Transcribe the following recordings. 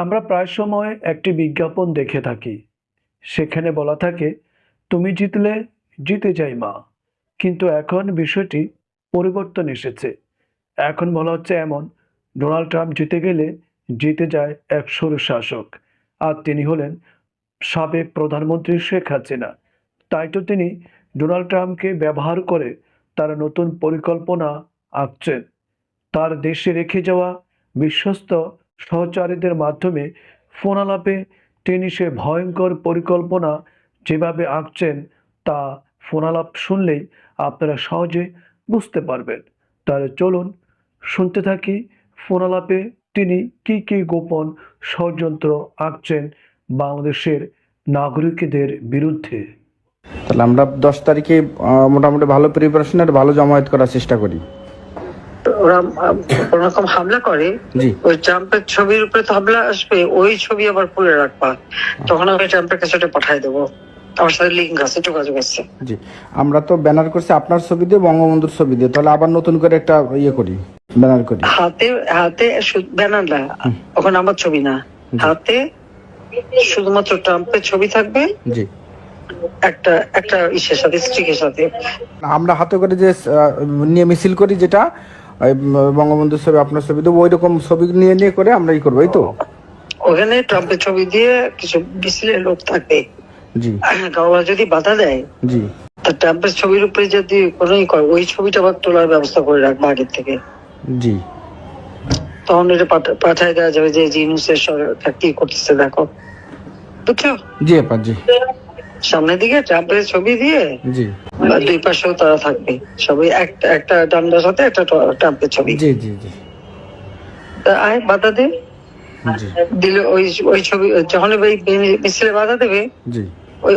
আমরা প্রায় সময় একটি বিজ্ঞাপন দেখে থাকি। সেখানে বলা থাকে, তুমি জিতলে জিতে যাই মা। কিন্তু এখন বিষয়টি পরিবর্তন এসেছে। এখন বলা হচ্ছে এমন, ডোনাল্ড ট্রাম্প জিতে গেলে জিতে যায় এক সরু শাসক। আর তিনি হলেন সাবেক প্রধানমন্ত্রী শেখ হাসিনা। তাই তো তিনি ডোনাল্ড ট্রাম্পকে ব্যবহার করে তার নতুন পরিকল্পনা আঁকছেন। তার দেশে রেখে যাওয়া বিশ্বস্ত সহচারীদের মাধ্যমে ফোনালাপে তিনি সে ভয়ঙ্কর পরিকল্পনা যেভাবে আঁকছেন তা ফোনালাপ শুনলেই আপনারা সহজে বুঝতে পারবেন। তাহলে চলুন শুনতে থাকি ফোনালাপে তিনি কি কি গোপন ষড়যন্ত্র আঁকছেন বাংলাদেশের নাগরিকদের বিরুদ্ধে। তাহলে আমরা দশ তারিখে মোটামুটি ভালো প্রিপারেশনের ভালো জমায়েত করার চেষ্টা করি। ওরা হামলা করে ওই ট্রাম্পের ছবির উপরে তো হামলা আসবে ওই ছবি আবার খুলে রাখবা। তখন আমি ট্রাম্পের কাছে ওটা পাঠাই দেবো। আমার সাথে লিঙ্ক আছে যোগাযোগ আছে। জি। আমরা তো ব্যানার করছি আপনার ছবি দিয়ে বঙ্গবন্ধুর ছবি দিয়ে। তাহলে আবার নতুন করে একটা ইয়ে করি ব্যানার করি। হাতে হাতে ব্যানার না ওখানে আমার ছবি না। হাতে শুধুমাত্র ট্রাম্পের ছবি থাকবে। জি। একটা একটা ইসের সাথে স্ট্রিকের সাথে। আমরা হাতে করে যে নিয়ে মিছিল করি যেটা বঙ্গবন্ধুর ছবি আপনার ছবি ওই রকম ছবি নিয়ে নিয়ে করে আমরা ই করব এই তো? ওখানে ট্রাম্পের ছবি দিয়ে কিছু মিছিলের লোক থাকবে। জি। কারোরা যদি বাধা দেয় জি। তা ট্রাম্পের ছবির উপরে যদি করে ওই ছবিটা আবার তোলার ব্যবস্থা করে রাখব আগের থেকে। জি। তখন এটা পাঠা- পাঠায় দেওয়া যাবে যে জিনিসের সরকার কি করতেছে দেখো। বুঝছ? জি আপা জি। সামনের দিকে ট্রাম্পের ছবি দিয়ে জি। দুই পাশেও তারা থাকবে। সবাই একটা একটা ডান্ডার সাথে একটা ট্রাম্পের ছবি। জি জি জি। আয় বাধা দে। দিলে ওই ওই ছবি যখন ওই মিছিলে বাধা দেবে জি। ওই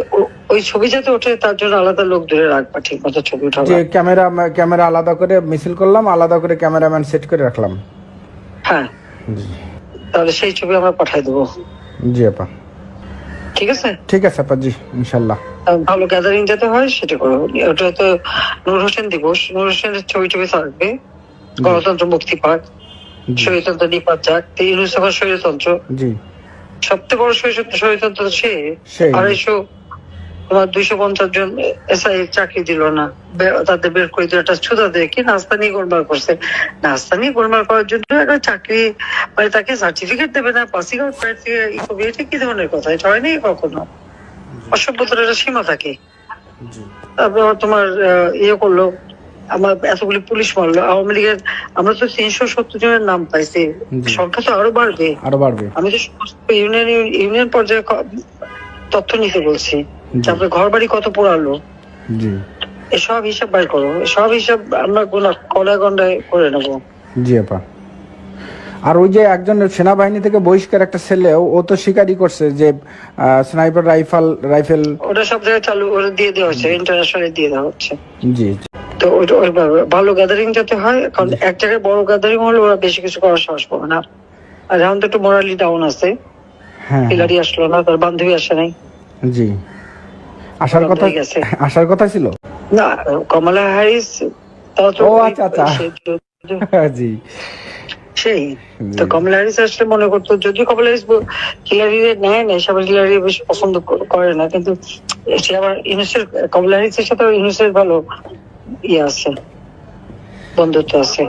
ওই ছবি যাতে ওঠে তার জন্য আলাদা লোক ধরে রাখবা ঠিক মতো ছবি উঠাবা। যে ক্যামেরা ক্যামেরা আলাদা করে মিছিল করলাম আলাদা করে ক্যামেরাম্যান সেট করে রাখলাম। হ্যাঁ। তাহলে সেই ছবি আমরা পাঠাই দেবো। জি আপা। ঠিক আছে? ঠিক আছে আপাজি ইনশাল্লাহ। ভালো গ্যাদারিং যাতে হয় সেটা করো। ওটা তো নূর হোসেন দিবস। নূর হোসেনের ছবি ছবি থাকবে। গণতন্ত্র মুক্তি পাক। স্বৈরতন্ত্র নিপাত যাক। ইউনুস এখন স্বৈরতন্ত্র জি। সবচেয়ে বড় স্বৈর- স্বৈরতন্ত্র সে। আড়াইশো তোমার দুইশো পঞ্চাশ জন এসআই চাকরি দিল না। তাদের বের করে দিল একটা ছুতা দিয়ে কি নাস্তা নিয়ে গোলমাল করছে। নাস্তা নিয়ে গোলমাল করার জন্য একটা চাকরি মানে তাকে সার্টিফিকেট দেবে না পাসিং আউট এটা কি ধরনের কথা? এটা হয়নি কখনো? অসভ্যতার একটা সীমা থাকে। তারপর তোমার ইয়ে করল আমার এতগুলি পুলিশ মারলো। আওয়ামী লীগের আমরা তো তিনশো সত্তর জনের নাম পাইছি। সংখ্যা তো আরও বাড়বে। আরও বাড়বে। আমি তো সমস্ত ইউনিয়ন ইউনিয়ন পর্যায়ে তথ্য নিতে বলছি। তারপরে ঘর বাড়ি কত পোড়ালো জি। এসব হিসাব বাইর করো। সব হিসাব আমরা গোনা কড়ায় গন্ডায় করে নেব। জি আপা। আর ওই যে একজন সেনাবাহিনী থেকে বহিষ্কার একটা ছেলে ও- তো স্বীকারই করছে যে স্নাইপার রাইফেল রাইফেল ওটা সব জায়গায় চালু ওটা দিয়ে দেওয়া হচ্ছে ইন্টারন্যাশনালি দিয়ে দেওয়া হচ্ছে। জি তো ভালো গ্যাদারিং যাতে হয় কারণ এক জায়গায় বড় গ্যাদারিং হলে ওরা বেশি কিছু করার সাহস পাবে না। আর এখন তো একটু মোরালি ডাউন আছে। হ্যাঁ হিলারি আসলো না তার বান্ধবী আসে নাই। জি। আসার কথা আসার কথা ছিল? না কমলা হ্যারিস ও, আচ্ছা, আচ্ছা। জি। সেই তো কমলা হ্যারিস আসলে মনে করতো যদিও কমলা হ্যারিস হিলারি নেয় না সবাই হিলারি বেশ পছন্দ করে না কিন্তু সে আবার ইউনুসের কমলা হ্যারিসের সাথে ইউনুসের ভালো ইয়ে আছে বন্ধুত্ব আছে।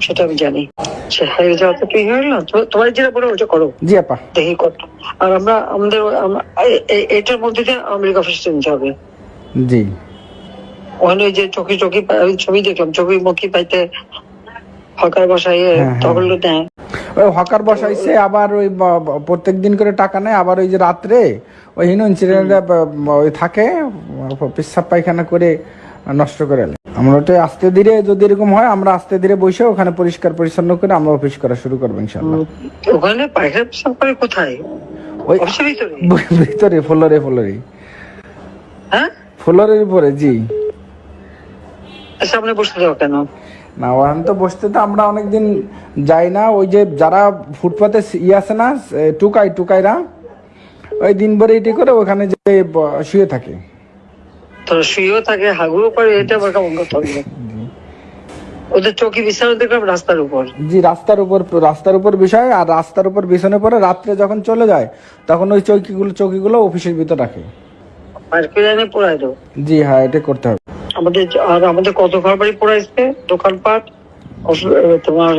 সেটা আমি জানি। সে হেরে যাওয়া তো কি হয়ে গেল তো- তোমার যেটা বলো ওটা করো। জি আপা। দেখি কত আর আমরা আমাদের এটার মধ্যে দিয়ে আমেরিকা অফিস নিতে হবে। জি। ওখানে যে পা- আমি ছবি দেখলাম। চোখে মুখি পাইতে হকার বসাই হ্যাঁ, হ্যাঁ। তখন ওই হকার বসাইছে আবার ওই প্রত্যেক দিন করে টাকা নেয়। আবার ওই যে রাত্রে ওই হিনো ইনসিডেন্ট ওই থাকে পেশাব পায়খানা করে নষ্ট করে এলে। আমরা ওটা আস্তে ধীরে যদি এরকম হয় আমরা আস্তে ধীরে বসে ওখানে পরিষ্কার পরিচ্ছন্ন করে আমরা অফিস করা শুরু করব ইনশাল্লাহ ওখানে পায়খানা পেশাব করে কোথায়? ওই ভিতরে? ভিতরে ফ্লোরে ফ্লোরে। হ্যাঁ? ফ্লোরের উপরে জি। সামনে বসতে দাও কেন? না ওখানে তো বসতে তো আমরা অনেকদিন যাই না। ওই যে যারা ফুটপাতে ই আছে না টুকাই টুকাইরা ওই দিন ভরে এটি করে ওখানে যে শুয়ে থাকে। তো শুয়েও থাকে হাগুও করে এটা আবার কেমন কথা ওদের চৌকি বিছানো দেখলাম রাস্তার উপর। জি রাস্তার উপর রাস্তার উপর বিষয় আর রাস্তার উপর বিছানে পরে রাত্রে যখন চলে যায় তখন ওই চৌকিগুলো চৌকিগুলো অফিসের ভিতর রাখে। বাইর করে এনে পোড়াই দেবো। জি হ্যাঁ এটা করতে হবে। আমাদের আর আমাদের কত ঘর বাড়ি পোড়াইছে? দোকানপাট তোমার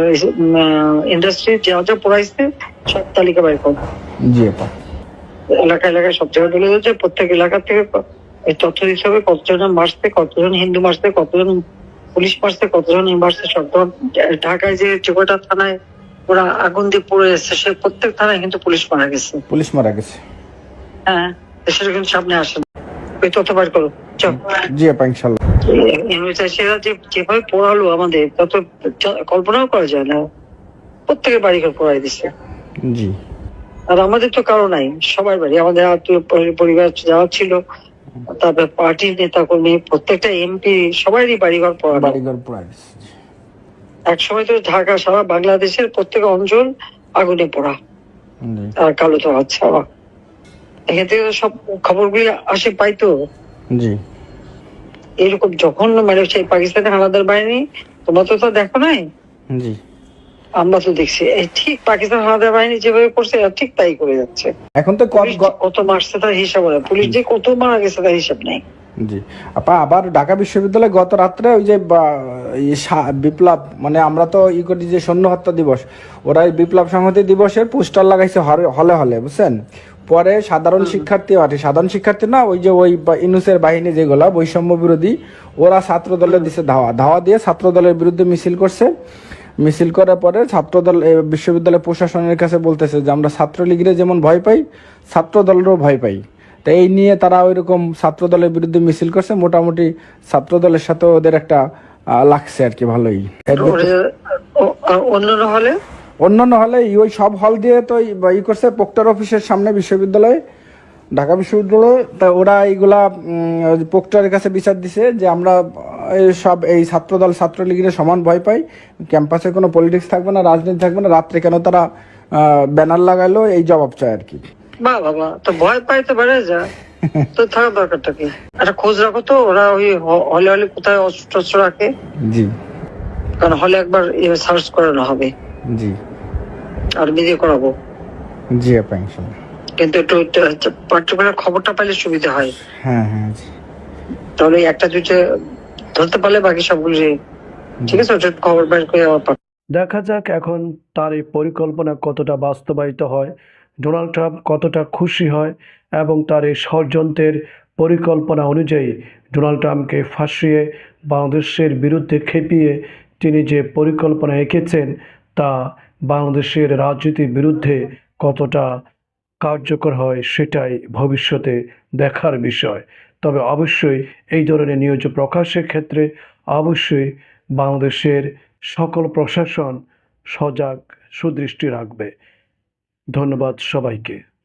ইন্ডাস্ট্রি যা যা পোড়াইছে সব তালিকা বাইর করো। জি আপা। এলাকা এলাকায় সব জায়গায় তুলে দিচ্ছে প্রত্যেক এলাকা থেকে ক- এই তথ্য দিতে হবে কতজন মারছে কতজন হিন্দু মারছে কতজন পুলিশ মারছে কতজন মারছে সব। ঢাকায় যে চোখটা থানায় ওরা আগুন দিয়ে পড়ে এসছে সে প্রত্যেক থানায় কিন্তু পুলিশ মারা গেছে। পুলিশ মারা গেছে। হ্যাঁ দেশের কিন্তু সামনে আসে ওই তথ্য বার করো। জি আপা ইনশাল্লাহ যে যেভাবে পড়ালো আমাদের তত কল্পনাও করা যায় না। প্রত্যেকের বাড়ি ঘর পড়াই দিচ্ছে জি। আর আমাদের তো কারও নাই সবার বাড়ি। আমাদের আত্মীয় পরি- পরিবার যারা ছিল তারপরে পার্টির নেতা কর্মী প্রত্যেকটা এমপি সবারই বাড়িঘর পড়ানো। বাড়িঘর পুরা এক সময় তো ঢাকা সারা বাংলাদেশের প্রত্যেক অঞ্চল আগুনে পড়া। আর কালো তো আচ্ছা এখান থেকে সব খবরগুলি আসে পাইতো। জি। এরকম যখন মানে সেই পাকিস্তানের হানাদার বাহিনী তোমরা তো তা দেখো নাই? জি। আমরা তো দেখছি ঠিক পাকিস্তান হানাদার বাহিনী যেভাবে করছে এরা ঠিক তাই করে যাচ্ছে। এখন তো কত মারছে তার হিসাব নেই পুলিশ যে কত মারা গেছে তার হিসাব নেই। জি। আপা আবার ঢাকা বিশ্ববিদ্যালয়ে গত রাত্রে ওই যে বিপ্লব মানে আমরা তো ই করি যে সৈন্য হত্যা দিবস ওরা বিপ্লব সংহতি দিবসের পোস্টার লাগাইছে হলে হলে বুঝছেন? পরে সাধারণ শিক্ষার্থী আর সাধারণ শিক্ষার্থী না ওই যে ওই ইনুসের বাহিনী যেগুলা বৈষম্য বিরোধী ওরা ছাত্র দলে দিছে ধাওয়া। ধাওয়া দিয়ে ছাত্র দলের বিরুদ্ধে মিছিল করছে। মিছিল করার পরে ছাত্রদল বিশ্ববিদ্যালয় প্রশাসনের কাছে বলতেছে যে আমরা ছাত্রলীগের যেমন ভয় পাই ছাত্রদলেরও ভয় পাই। তো এই নিয়ে তারা ওই রকম ছাত্র দলের বিরুদ্ধে মিছিল করছে। মোটামুটি ছাত্রদলের সাথে ওদের একটা লাগছে আর কি ভালোই। অন্যান্য হলে অন্যান্য হলে ওই সব হল দিয়ে তো ই- করছে। প্রক্টর অফিসের সামনে বিশ্ববিদ্যালয়ে। ঢাকা বিশ্ববিদ্যালয়ে তা ওরা এইগুলা প্রক্টরের কাছে বিচার দিছে যে আমরা সব এই ছাত্রদল ছাত্রলীগের সমান ভয় পাই। ক্যাম্পাসে কোনো পলিটিক্স থাকবে না রাজনীতি থাকবে না রাত্রে কেন তারা ব্যানার লাগালো এই জবাব চায় আর কি। বা বাবা তো ভয় পাইতে পারে যা তো থাকার দরকারটা কি? একটা খোঁজ রাখো তো ওরা ওই হলে হলে কোথায় অস্ত্র টস্ত্র রাখে? জি। কারণ হলে একবার সার্চ করানো হবে। জি। আর দিয়ে করাবো। জি আপা ইনশাল্লাহ। কিন্তু একটু পার্টিকুলার খবরটা পাইলে সুবিধা হয়। হ্যাঁ হ্যাঁ তাহলে একটা দুইটা ধরতে পারলে বাকি সবগুলি ঠিক আছে ওটা খবর বের করে পাঠাও। দেখা যাক এখন তার এই পরিকল্পনা কতটা বাস্তবায়িত হয় ডোনাল্ড ট্রাম্প কতটা খুশি হয় এবং তার এই ষড়যন্ত্রের পরিকল্পনা অনুযায়ী ডোনাল্ড ট্রাম্পকে ফাঁসিয়ে বাংলাদেশের বিরুদ্ধে খেপিয়ে তিনি যে পরিকল্পনা এঁকেছেন তা বাংলাদেশের রাজনীতির বিরুদ্ধে কতটা কার্যকর হয় সেটাই ভবিষ্যতে দেখার বিষয়। তবে অবশ্যই এই ধরনের নিয়োজ প্রকাশের ক্ষেত্রে অবশ্যই বাংলাদেশের সকল প্রশাসন সজাগ, সুদৃষ্টি রাখবে। ধন্যবাদ সবাইকে।